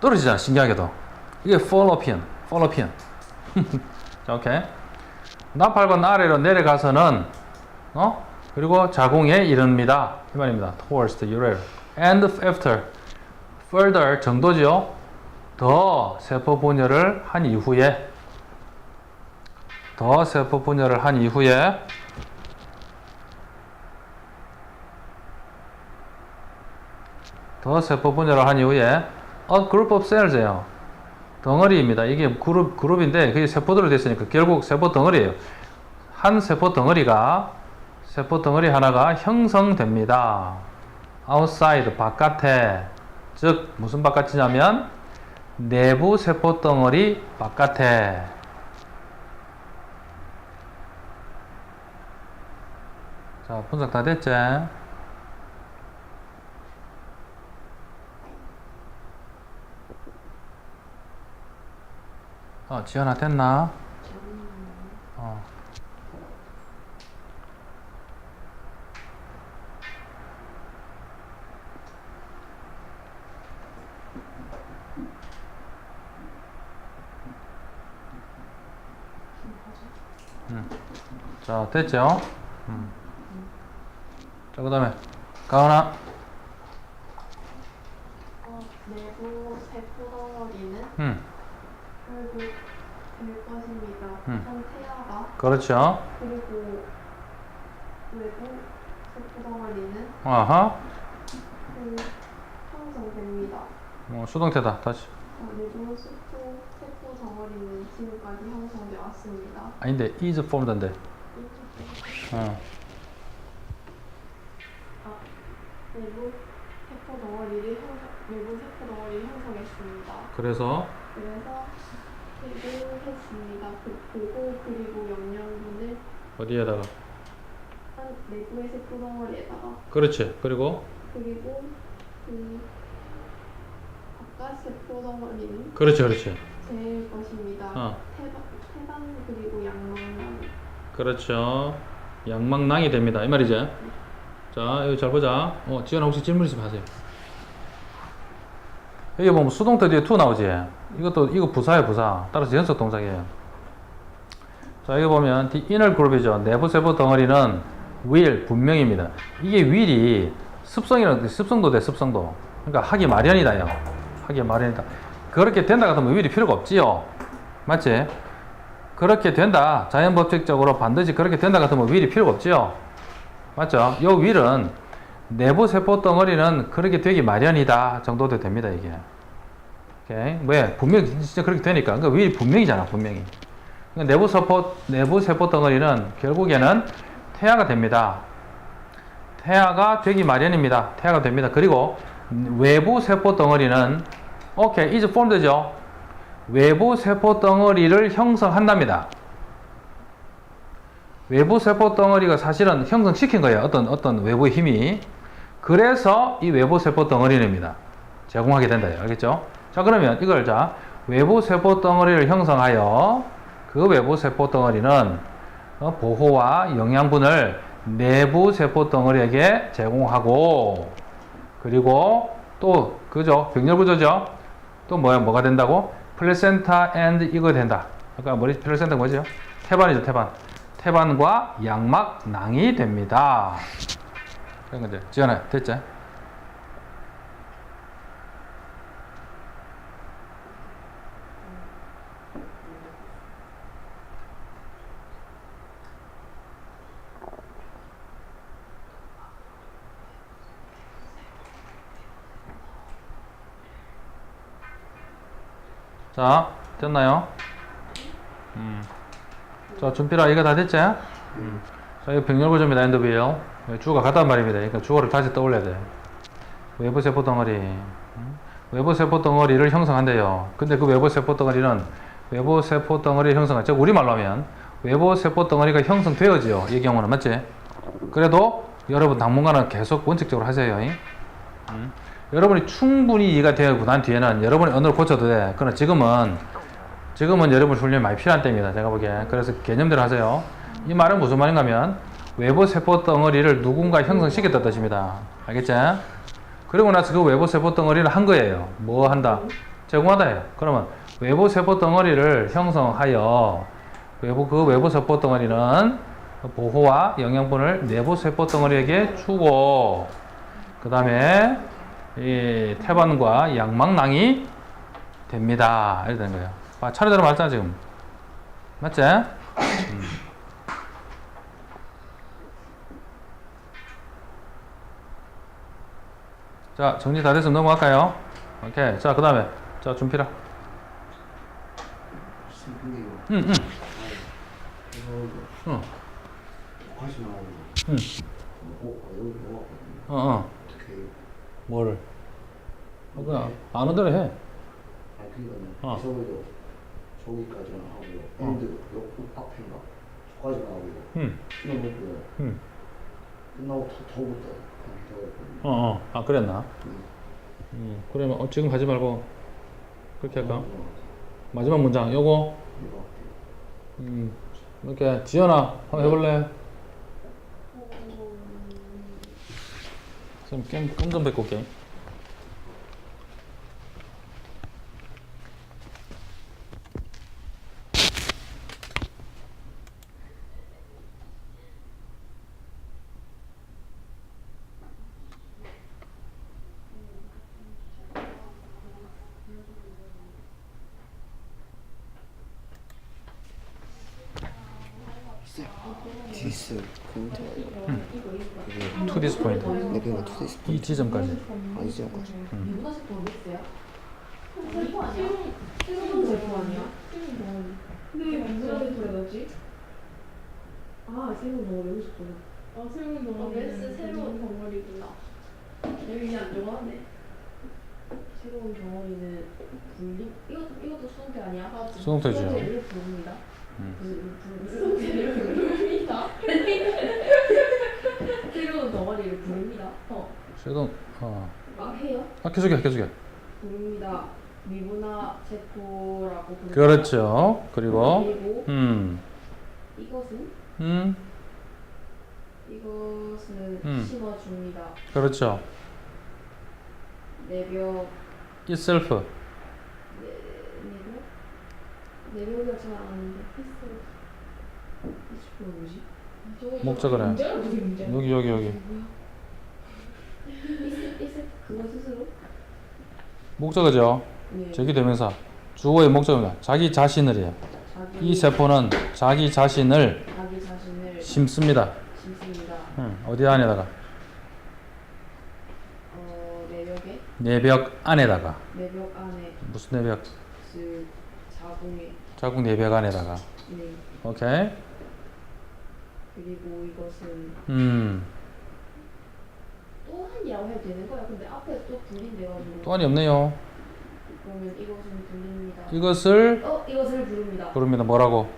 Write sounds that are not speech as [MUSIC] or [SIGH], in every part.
떨어지잖아, 신기하게도. 이게 fallopian, fallopian. [LAUGHS] 자, 오케이. 나팔관 아래로 내려가서는, 어? 그리고 자궁에 이릅니다. 이 말입니다. towards the ureter. and after. further 정도죠. 더 세포 분열을 한 이후에 더 세포 분열을 한 이후에 더 세포 분열을 한 이후에 a group of cells예요. 덩어리입니다. 이게 그룹 그룹인데 그게 세포들로 됐으니까 결국 세포 덩어리예요. 한 세포 덩어리가 세포 덩어리 하나가 형성됩니다. outside 바깥에 즉 무슨 바깥이냐면 내부 세포 덩어리 바깥에 자 분석 다 됐지? 어 지연아 됐나? 어. 자 됐죠? 음. 자 그 다음에 가은아 어, 내부 세포 덩어리는 음 결국 될 것입니다. 음. 상태화가 그렇죠 그리고 외부 세포 덩어리는 아하 그 형성됩니다. 뭐 수동태다 다시 어, 내부 세포, 세포 덩어리는 지금까지 형성돼 왔습니다. 아닌데 is formed인데 어. 아, 세포 덩어리를 형성, 내부 세포 덩어리를 형성했습니다. 그래서 그래서 택을 했습니다. 그 보고 그리고 영양분을 어디에다가? 한 내부의 세포 덩어리에다가. 그렇지. 그리고? 그리고 그 바깥 세포 덩어리는 그렇지 그렇지. 제 것입니다. 어. 태반, 태반 그리고 양망만 그렇죠. 양망낭이 됩니다. 이 말이지. 자 여기 잘 보자. 어 지연아 혹시 질문 있으면 하세요 여기 보면 수동태 뒤에 to 나오지? 이것도 이거 부사예요 부사. 따라서 연속 동작이에요 자 여기 보면 the inner group이죠. 내부 세포 덩어리는 will 분명입니다. 이게 will이 습성이라는 습성도 돼 습성도. 그러니까 하기 마련이다요. 하기 마련이다. 그렇게 된다 같으면 will이 필요가 없지요. 맞지? 그렇게 된다. 자연 법칙적으로 반드시 그렇게 된다 같으면 will이 필요가 없지요. 맞죠? 요 will은 내부 세포 덩어리는 그렇게 되기 마련이다 정도도 됩니다 이게. 오케이? 왜 분명 진짜 그렇게 되니까. 그러니까 will이 분명이잖아 분명히. 그러니까 내부 세포 내부 세포 덩어리는 결국에는 태아가 됩니다. 태아가 되기 마련입니다. 태아가 됩니다. 그리고 외부 세포 덩어리는 오케이 이제 폼 되죠. 외부 세포 덩어리를 형성한답니다. 외부 세포 덩어리가 사실은 형성시킨 거예요. 어떤 어떤 외부 힘이. 그래서 이 외부 세포 덩어리입니다. 제공하게 된다. 알겠죠? 자, 그러면 이걸 자, 외부 세포 덩어리를 형성하여 그 외부 세포 덩어리는 어, 보호와 영양분을 내부 세포 덩어리에게 제공하고 그리고 또 그죠? 병렬 구조죠. 또 뭐야? 뭐가 된다고? 플레센타 앤드 이거 된다. 아까 머리 플레센타 뭐죠? 태반이죠, 태반. 태반과 양막 낭이 됩니다. 그런 거죠. 지연아, 됐지? 자, 됐나요? 음. 자, 준필아, 이거 다 됐지? 음. 자, 이거 병렬구조입니다, 엔더빌. 주어가 같단 말입니다. 그러니까 주어를 다시 떠올려야 돼. 외부 세포 덩어리. 음? 외부 세포 덩어리를 형성한대요. 근데 그 외부 세포 덩어리는 외부 세포 덩어리 형성한, 즉, 우리말로 하면 외부 세포 덩어리가 형성되어지요. 이 경우는, 맞지? 그래도 여러분 당분간은 계속 원칙적으로 하세요. 음? 여러분이 충분히 이해가 되고 난 뒤에는 여러분의 언어를 고쳐도 돼. 그러나 지금은 지금은 여러분 훈련이 많이 필요한 때입니다. 제가 보기에. 그래서 개념대로 하세요. 이 말은 무슨 말인가 하면 외부 세포 덩어리를 누군가 형성시켰다 뜻입니다. 알겠지? 그리고 나서 그 외부 세포 덩어리를 한 거예요. 뭐 한다? 제공하다예요. 그러면 외부 세포 덩어리를 형성하여 외부 그 외부 세포 덩어리는 보호와 영양분을 내부 세포 덩어리에게 주고 그 다음에 이 태반과 양막낭이 됩니다. 이렇게 되는 거예요. 아, 차례대로 말했잖아 지금. 맞지? 음. 자 정리 다 됐으면 넘어갈까요? 오케이. 자 그 다음에 자 준필아. 응 응. 응. 응. 어 어 뭐를? 어, 그냥 아는 대로 해. 아 어. 저기도 저기까지는 하고 엔드 요 앞인가 저까지 나오고 응. 응. 끝나고 더 더부터 어 어. 아 그랬나? 음. 그러면 어, 지금 하지 말고 그렇게 할까? 마지막 문장 요거 이거 음, 이렇게 지연아 한번 해볼래? 좀 게임 끔좀 뱉고 올게 디스 포인트 to this point 네 그러니까 투디스 이 지점까지 아 이제까지 미분화색 더 어딨어요? 세포 아니야? 새로운 세포 아니야? 근데 왜 미분화색 더 해놨지? 아 새로운 덩어리 여기 있었구나 아 새로운 덩어리 베스 새로운 덩어리구나. 여기 안 좋아하네. 새로운 덩어리는 분리? 이것도 이것도 수동태 아니야? 수동태죠. 수동태를 부릅니다 부릅니다. 새로운 덩어리를 부릅니다 어. 쉐동 어. 아, 해요? 아 계속해 계속해. 부릅니다. 미분화 세포라고 부릅니다 그렇죠. 그리고 그리고 음. 이것은? 음, 이것은 음. 심어줍니다. 그렇죠. 내벽. itself. 내벽 내벽이라 잘 아는데 했어. 이거 뭐지? 목적을 해. 여기, 여기, 여기. 그거 스스로? 목적어죠. 네. 제기대명사. 주어의 목적입니다. 자기 자신을이에요. 자기 이 세포는 자기 자신을 자기 자신을 심습니다. 심습니다. 음, 어디 안에다가? 어 내벽에 내벽 안에다가. 내벽 안에 무슨 내벽? 그 자궁에 자궁 내벽 안에다가. 네 오케이. 그리고 이것은 음, 또한이라고 해도 되는 거야? 근데 앞에 또 분리돼가지고 또한이 없네요. 그러면 이것은 불립니다. 이것을 어 이것을 부릅니다. 부릅니다. 뭐라고?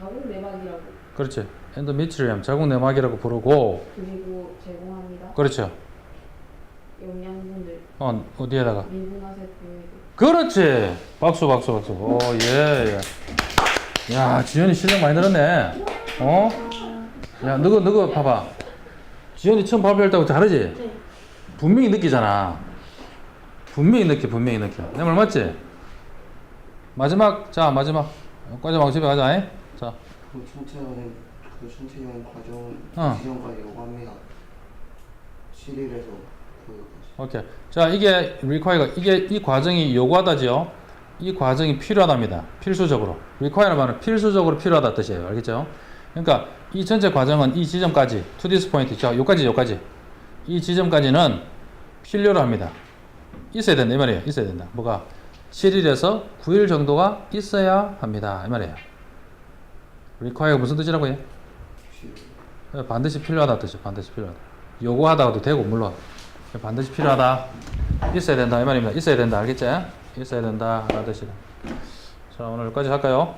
자궁 내막이라고 그렇지. 엔도미트리엄 자궁 내막이라고 부르고, 그리고 제공합니다. 그렇죠. 영양분을 어, 어디에다가? 미분화 세포에게 그렇지. 박수, 박수, 박수. 오, 예, 예. 야, 지연이 실력 많이 늘었네. 어? 야, 너거, 너거 봐봐. 지연이 처음 발표할 때하고 다르지? 네. 분명히 느끼잖아. 분명히 느껴, 분명히 느껴. 내말 맞지? 마지막, 자, 마지막. 과자 마고 집에 가자. 잉? 자, 그 전체적인 그 전체적인 과정 어. 지정까지 요구합니다 7일에서 그 오케이. 자, 이게 require가 이게 이 과정이 요구하다지요. 이 과정이 필요하답니다. 필수적으로. require는 말은 필수적으로 필요하다 뜻이에요. 알겠죠? 그러니까 이 전체 과정은 이 지점까지 to this point 있죠. 요까지 요까지. 이 지점까지는 필요로 합니다. 있어야 된다 이 말이에요. 있어야 된다. 뭐가 7일에서 9일 정도가 있어야 합니다. 이 말이에요. require가 무슨 뜻이라고 해? 필요 반드시 필요하다 뜻이죠. 반드시 필요하다. 요구하다도 되고 물론 반드시 필요하다. 있어야 된다 이 말입니다. 있어야 된다 알겠지? 있어야 된다 라는 뜻이다. 자 오늘 여기까지 할까요?